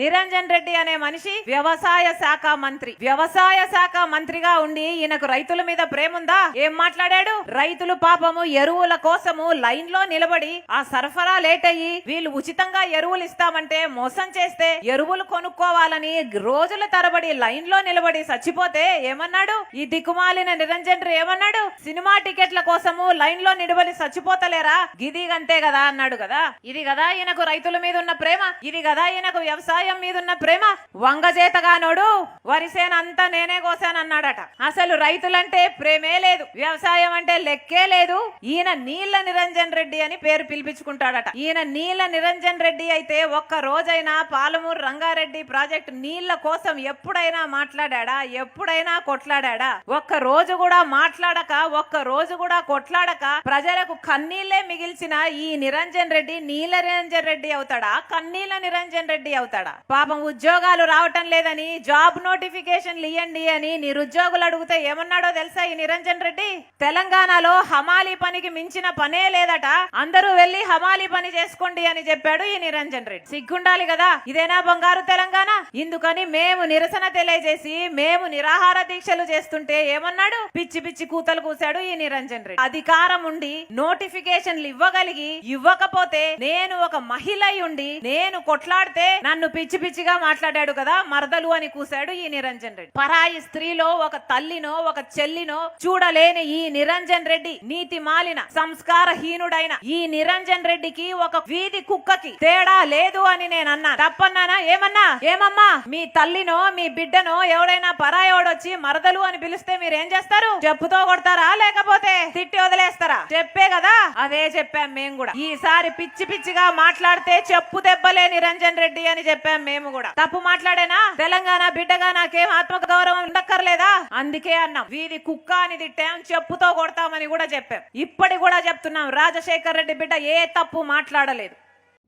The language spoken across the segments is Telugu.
నిరంజన్ రెడ్డి అనే మనిషి వ్యవసాయ శాఖ మంత్రి. వ్యవసాయ శాఖ మంత్రిగా ఉండి ఈయనకు రైతుల మీద ప్రేమ ఉందా ఏం మాట్లాడాడు? రైతులు పాపము ఎరువుల కోసము లైన్లో నిలబడి ఆ సరఫరా లేట్ అయ్యి వీళ్ళు ఉచితంగా ఎరువులు ఇస్తామంటే మోసం చేస్తే ఎరువులు కొనుక్కోవాలని రోజుల తరబడి లైన్లో నిలబడి చచ్చిపోతే ఏమన్నాడు? ఈ దిక్కుమాలిన నిరంజన్ ఏమన్నాడు? సినిమా టికెట్ల కోసము లైన్లో నిలబడి చచ్చిపోతలేరా? గిది అంతే కదా అన్నాడు కదా. ఇది కదా ఈయనకు రైతుల మీద ఉన్న ప్రేమ. ఇది కదా ఈయనకు వ్యవసాయ మీద ఉన్న ప్రేమ వంగజేతగానోడు వరిసేనంతా నేనే కోసానన్నాడట. అసలు రైతులంటే ప్రేమే లేదు. వ్యవసాయం అంటే లెక్కే లేదు. ఈయన నీళ్ళ నిరంజన్ రెడ్డి అని పేరు పిలిపించుకుంటాడట. ఈయన నీళ్ళ నిరంజన్ రెడ్డి అయితే ఒక్క రోజైనా పాలమూరు రంగారెడ్డి ప్రాజెక్టు నీళ్ళ కోసం ఎప్పుడైనా మాట్లాడా ఎప్పుడైనా కొట్లాడా ఒక్క రోజు కూడా మాట్లాడక ఒక్క రోజు కూడా కొట్లాడక ప్రజలకు కన్నీళ్ళే మిగిల్చిన ఈ నిరంజన్ రెడ్డి నీల నిరంజన్ రెడ్డి అవుతాడా? కన్నీళ్ళ నిరంజన్ రెడ్డి అవుతాడా? పాపం ఉద్యోగాలు రావటం లేదని జాబ్ నోటిఫికేషన్లు ఇయ్యండి అని నిరుద్యోగులు అడిగితే ఏమన్నాడో తెలుసా ఈ నిరంజన్ రెడ్డి? తెలంగాణలో హమాలీ పనికి మించిన పనే లేదట. అందరూ వెళ్ళి హమాలీ పని చేసుకోండి అని చెప్పాడు ఈ నిరంజన్ రెడ్డి. సిగ్గుండాలి కదా. ఇదేనా బంగారు తెలంగాణ? ఇందుకని మేము నిరసన తెలియజేసి మేము నిరాహార దీక్షలు చేస్తుంటే ఏమన్నాడు? పిచ్చి పిచ్చి కూతలు కూశాడు ఈ నిరంజన్ రెడ్డి. అధికారం ఉండి నోటిఫికేషన్లు ఇవ్వగలిగి ఇవ్వకపోతే నేను ఒక మహిళ ఉండి నేను కొట్లాడితే నన్ను పిచ్చి పిచ్చిగా మాట్లాడాడు కదా మరదలు అని కూశాడు ఈ నిరంజన్ రెడ్డి. పరాయి స్త్రీలో ఒక తల్లినో ఒక చెల్లినో చూడలేని ఈ నిరంజన్ రెడ్డి నీతి మాలిన సంస్కార హీనుడైన ఈ నిరంజన్ రెడ్డికి ఒక వీధి కుక్కకి తేడా లేదు అని నేను అన్నా తప్పన్నానా? ఏమన్నా? ఏమమ్మా? మీ తల్లినో మీ బిడ్డనో ఎవడైనా పరాయోడొచ్చి మరదలు అని పిలిస్తే మీరేం చేస్తారు? చెప్పుతో కొడతారా? లేకపోతే తిట్టి వదిలేస్తారా? చెప్పే కదా? అదే చెప్పాం మేము కూడా. ఈసారి పిచ్చి పిచ్చిగా మాట్లాడితే చెప్పు దెబ్బలే నిరంజన్ రెడ్డి అని మాట్లాడాం మేము కూడా. తప్పు మాట్లాడేనా? తెలంగాణ బిడ్డగా నాకేం ఆత్మ గౌరవం ఉండక్కర్లేదా? అందుకే అన్నాం. వీధి కుక్క అని తిట్టాం చెప్పుతో కొడతామని కూడా చెప్పాం. ఇప్పటి కూడా చెప్తున్నాం రాజశేఖర్ రెడ్డి బిడ్డ ఏ తప్పు మాట్లాడలేదు.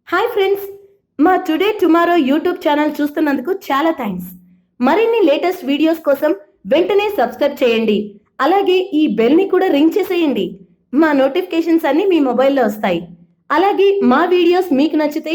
Hi friends. మా టుడే టుమారో యూట్యూబ్ ఛానల్ చూస్తున్నందుకు చాలా థ్యాంక్స్ మరిన్ని లేటెస్ట్ వీడియోస్ కోసం వెంటనే సబ్స్క్రైబ్ చేయండి. అలాగే ఈ బెల్ని కూడా రింగ్ చేసేయండి. మా నోటిఫికేషన్స్ అన్ని మీ మొబైల్లో వస్తాయి. అలాగే మా వీడియోస్ మీకు నచ్చితే